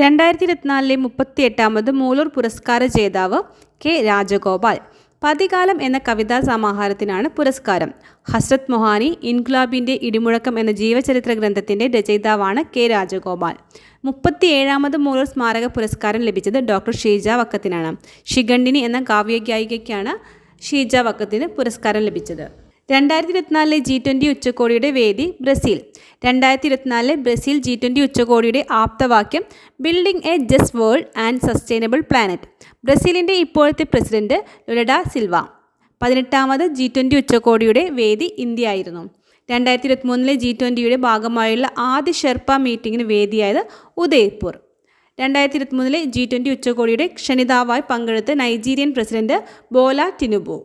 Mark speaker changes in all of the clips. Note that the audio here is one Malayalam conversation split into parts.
Speaker 1: രണ്ടായിരത്തി ഇരുപത്തിനാലിലെ മുപ്പത്തി എട്ടാമത് മൂലൂർ പുരസ്കാര ജേതാവ് കെ രാജഗോപാൽ. പതികാലം എന്ന കവിതാ സമാഹാരത്തിനാണ് പുരസ്കാരം. ഹസ്രത് മൊഹാനി ഇൻക്ലാബിന്റെ ഇടിമുഴക്കം എന്ന ജീവചരിത്ര ഗ്രന്ഥത്തിന്റെ രചയിതാവാണ് കെ രാജഗോപാൽ. മുപ്പത്തിയേഴാമത് മൂലൂർ സ്മാരക പുരസ്കാരം ലഭിച്ചത് ഡോക്ടർ ഷീജ വക്കത്തിനാണ്. ഷിഗണ്ടിനി എന്ന കാവ്യഗായികയ്ക്കാണ് ഷീജ വക്കത്തിന് പുരസ്കാരം ലഭിച്ചത്. രണ്ടായിരത്തി ഇരുപത്തിനാലിലെ ജി ട്വന്റി ഉച്ചകോടിയുടെ വേദി ബ്രസീൽ. രണ്ടായിരത്തി ഇരുപത്തിനാലിലെ ബ്രസീൽ ജി ട്വന്റി ഉച്ചകോടിയുടെ ആപ്തവാക്യം building a just world and sustainable planet ബ്രസീലിന്റെ ഇപ്പോഴത്തെ പ്രസിഡന്റ് ലുലഡ സിൽവ. പതിനെട്ടാമത് ജി ട്വന്റി ഉച്ചകോടിയുടെ വേദി ഇന്ത്യ ആയിരുന്നു രണ്ടായിരത്തി ഇരുപത്തിമൂന്നിലെ ജി ട്വന്റിയുടെ ഭാഗമായുള്ള ആദ്യ ഷെർപ്പ മീറ്റിംഗിന് വേദിയായത് ഉദയ്പൂർ. രണ്ടായിരത്തി ഇരുപത്തിമൂന്നിലെ ജി ട്വന്റി ഉച്ചകോടിയുടെ ക്ഷണിതാവായി പങ്കെടുത്ത നൈജീരിയൻ പ്രസിഡന്റ് ബോല ടിനുബു.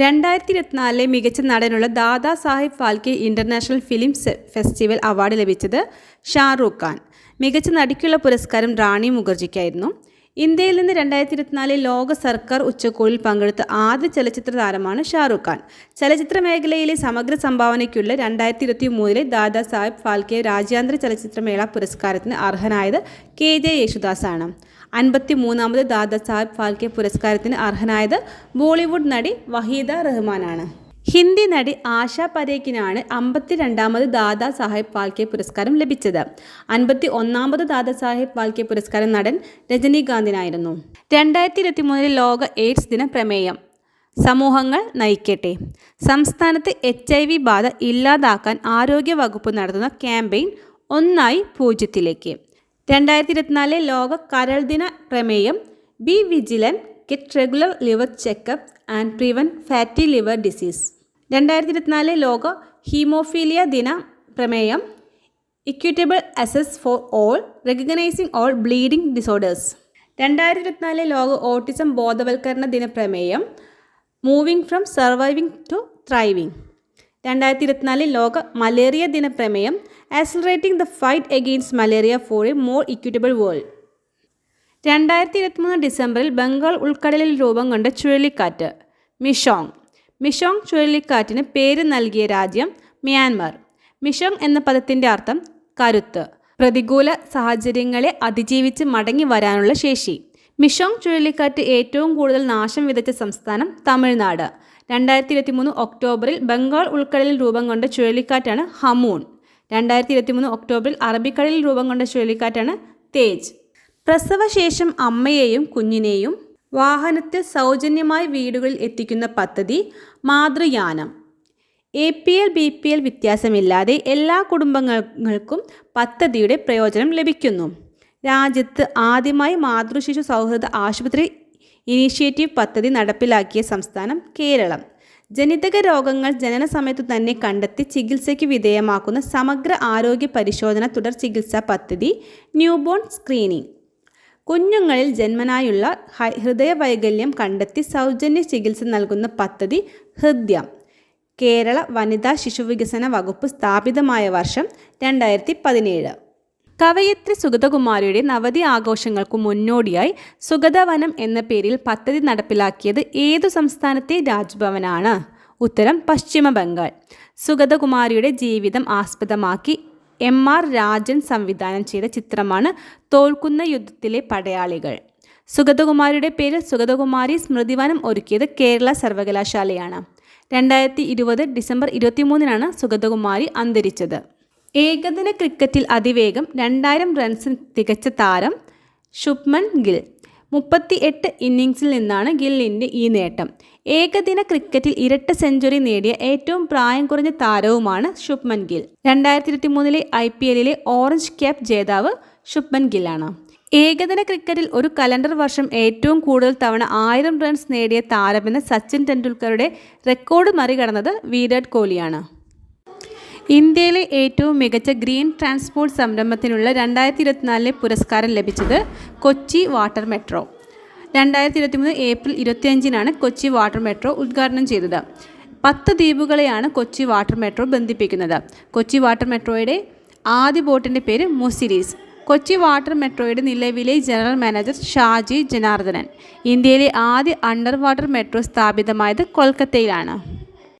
Speaker 1: രണ്ടായിരത്തി ഇരുപത്തിനാലിലെ മികച്ച നടനുള്ള Dada Saheb Phalke international film festival award ലഭിച്ചത് ഷാറൂഖ് ഖാൻ. മികച്ച നടിക്കുള്ള പുരസ്കാരം റാണി മുഖർജിക്കായിരുന്നു. ഇന്ത്യയിൽ നിന്ന് രണ്ടായിരത്തി ഇരുപത്തിനാലിൽ ലോക സർക്കാർ ഉച്ചകോടിയിൽ പങ്കെടുത്ത ആദ്യ ചലച്ചിത്ര താരമാണ് ഷാറൂഖ് ഖാൻ. ചലച്ചിത്ര മേഖലയിലെ സമഗ്ര സംഭാവനയ്ക്കുള്ള രണ്ടായിരത്തി ഇരുപത്തി മൂന്നിലെ ദാദാ സാഹിബ് ഫാൽക്കെ രാജ്യാന്തര ചലച്ചിത്രമേള പുരസ്കാരത്തിന് അർഹനായത് കെ. ജെ. യേശുദാസാണ്. അൻപത്തി മൂന്നാമത് ദാദാസാഹിബ് ഫാൽക്കെ പുരസ്കാരത്തിന് അർഹനായത് ബോളിവുഡ് നടി വഹീദ റഹ്മാനാണ്. ഹിന്ദി നടി ആശ പരേഖിനാണ് അമ്പത്തി രണ്ടാമത് ദാദാ സാഹിബ് ഫാൽക്കെ പുരസ്കാരം ലഭിച്ചത്. അൻപത്തി ഒന്നാമത് ദാദാ ഫാൽക്കെ പുരസ്കാരം നടൻ രജനീകാന്തിനായിരുന്നു. രണ്ടായിരത്തി ഇരുപത്തി മൂന്നിൽ ലോക എയ്ഡ്സ് ദിന പ്രമേയം സമൂഹങ്ങൾ നയിക്കട്ടെ. സംസ്ഥാനത്ത് എച്ച് ഐ വി ബാധ ഇല്ലാതാക്കാൻ ആരോഗ്യ വകുപ്പ് നടത്തുന്ന ക്യാമ്പയിൻ ഒന്നായി പൂജ്യത്തിലേക്ക്. രണ്ടായിരത്തി ഇരുപത്തിനാല് ലോക കരൾ ദിന പ്രമേയം be vigilant get regular liver checkup and prevent fatty liver disease. രണ്ടായിരത്തി ഇരുപത്തിനാല് ലോക ഹീമോഫീലിയ ദിന പ്രമേയം equitable access for all recognising all bleeding disorders. രണ്ടായിരത്തി ഇരുപത്തിനാല് ലോക ഓട്ടിസം ബോധവൽക്കരണ ദിന പ്രമേയം moving from surviving to thriving രണ്ടായിരത്തി ഇരുപത്തിനാലിൽ ലോക മലേറിയ ദിന പ്രമേയം accelerating the fight against malaria for a more equitable world രണ്ടായിരത്തി ഇരുപത്തിമൂന്ന് ഡിസംബറിൽ ബംഗാൾ ഉൾക്കടലിൽ രൂപം കൊണ്ട ചുഴലിക്കാറ്റ് മിഷോങ്. മിഷോങ് ചുഴലിക്കാറ്റിന് പേര് നൽകിയ രാജ്യം മ്യാൻമാർ. മിഷോങ് എന്ന പദത്തിന്റെ അർത്ഥം കരുത്ത് പ്രതികൂല സാഹചര്യങ്ങളെ അതിജീവിച്ച് മടങ്ങി വരാനുള്ള ശേഷി. മിഷോങ് ചുഴലിക്കാറ്റ് ഏറ്റവും കൂടുതൽ നാശം വിതച്ച സംസ്ഥാനം തമിഴ്നാട്. രണ്ടായിരത്തി ഇരുപത്തി മൂന്ന് ഒക്ടോബറിൽ ബംഗാൾ ഉൾക്കടലിൽ രൂപം കൊണ്ട ചുഴലിക്കാറ്റാണ് ഹമൂൺ. രണ്ടായിരത്തി ഇരുപത്തി മൂന്ന് ഒക്ടോബറിൽ അറബിക്കടലിൽ രൂപം കൊണ്ട ചുഴലിക്കാറ്റാണ് തേജ്. പ്രസവശേഷം അമ്മയെയും കുഞ്ഞിനെയും വാഹനത്തിൽ സൗജന്യമായി വീടുകളിൽ എത്തിക്കുന്ന പദ്ധതി Mathruyanam. A P L B P L വ്യത്യാസമില്ലാതെ എല്ലാ കുടുംബങ്ങൾക്കും പദ്ധതിയുടെ പ്രയോജനം ലഭിക്കുന്നു. രാജ്യത്ത് ആദ്യമായി മാതൃശിശു സൗഹൃദ ആശുപത്രി ഇനീഷ്യേറ്റീവ് പദ്ധതി നടപ്പിലാക്കിയ സംസ്ഥാനം കേരളം. ജനിതക രോഗങ്ങൾ ജനന സമയത്തു തന്നെ കണ്ടെത്തി ചികിത്സയ്ക്ക് വിധേയമാക്കുന്ന സമഗ്ര ആരോഗ്യ പരിശോധന തുടർ ചികിത്സാ പദ്ധതി ന്യൂബോൺ സ്ക്രീനിംഗ് കുഞ്ഞുങ്ങളിൽ ജന്മനായുള്ള ഹൃദയവൈകല്യം കണ്ടെത്തി സൗജന്യ ചികിത്സ നൽകുന്ന പദ്ധതി ഹൃദ്യം. കേരള വനിതാ ശിശുവികസന വകുപ്പ് സ്ഥാപിതമായ വർഷം രണ്ടായിരത്തി പതിനേഴ്. കവയത്രി സുഗതകുമാരിയുടെ നവതി ആഘോഷങ്ങൾക്കു മുന്നോടിയായി സുഗതവനം എന്ന പേരിൽ പദ്ധതി നടപ്പിലാക്കിയത് ഏതു സംസ്ഥാനത്തെ രാജ്ഭവനാണ്? ഉത്തരം പശ്ചിമ ബംഗാൾ. സുഗതകുമാരിയുടെ ജീവിതം ആസ്പദമാക്കി എം ആർ രാജൻ സംവിധാനം ചെയ്ത ചിത്രമാണ് തോൽക്കുന്ന യുദ്ധത്തിലെ പടയാളികൾ. സുഗതകുമാരിയുടെ പേരിൽ സുഗതകുമാരി സ്മൃതിവനം ഒരുക്കിയത് കേരള സർവകലാശാലയാണ്. രണ്ടായിരത്തി ഇരുപത് ഡിസംബർ ഇരുപത്തിമൂന്നിനാണ് സുഗതകുമാരി അന്തരിച്ചത്. ഏകദിന ക്രിക്കറ്റിൽ അതിവേഗം രണ്ടായിരം റൺസ് തികച്ച താരം ശുഭ്മൻ ഗിൽ. മുപ്പത്തി എട്ട് ഇന്നിങ്സിൽ നിന്നാണ് ഗില്ലിന്റെ ഈ നേട്ടം. ഏകദിന ക്രിക്കറ്റിൽ ഇരട്ട സെഞ്ചുറി നേടിയ ഏറ്റവും പ്രായം കുറഞ്ഞ താരവുമാണ് ശുഭ്മൻ ഗിൽ. രണ്ടായിരത്തി ഇരുപത്തി മൂന്നിലെ ഐ പി എല്ലിലെ ഓറഞ്ച് ക്യാപ് ജേതാവ് ശുഭ്മൻ ഗില്ലാണ്. ഏകദിന ക്രിക്കറ്റിൽ ഒരു കലണ്ടർ വർഷം ഏറ്റവും കൂടുതൽ തവണ ആയിരം റൺസ് നേടിയ താരമെന്ന സച്ചിൻ ടെണ്ടുൽക്കറുടെ റെക്കോർഡ് മറികടന്നത് വിരാട് കോഹ്ലിയാണ്. ഇന്ത്യയിലെ ഏറ്റവും മികച്ച ഗ്രീൻ ട്രാൻസ്പോർട്ട് സംരംഭത്തിനുള്ള രണ്ടായിരത്തി ഇരുപത്തിനാലിലെ പുരസ്കാരം ലഭിച്ചത് കൊച്ചി വാട്ടർ മെട്രോ. രണ്ടായിരത്തി ഇരുപത്തിമൂന്ന് ഏപ്രിൽ ഇരുപത്തിയഞ്ചിനാണ് കൊച്ചി വാട്ടർ മെട്രോ ഉദ്ഘാടനം ചെയ്തത്. പത്ത് ദ്വീപുകളെയാണ് കൊച്ചി വാട്ടർ മെട്രോ ബന്ധിപ്പിക്കുന്നത്. കൊച്ചി വാട്ടർ മെട്രോയുടെ ആദ്യ ബോട്ടിന്റെ പേര് മുസിരീസ്. കൊച്ചി വാട്ടർ മെട്രോയുടെ നിലവിലെ ജനറൽ മാനേജർ ഷാജി ജനാർദ്ദനൻ. ഇന്ത്യയിലെ ആദ്യ അണ്ടർ വാട്ടർ മെട്രോ സ്ഥാപിതമായത് കൊൽക്കത്തയിലാണ്.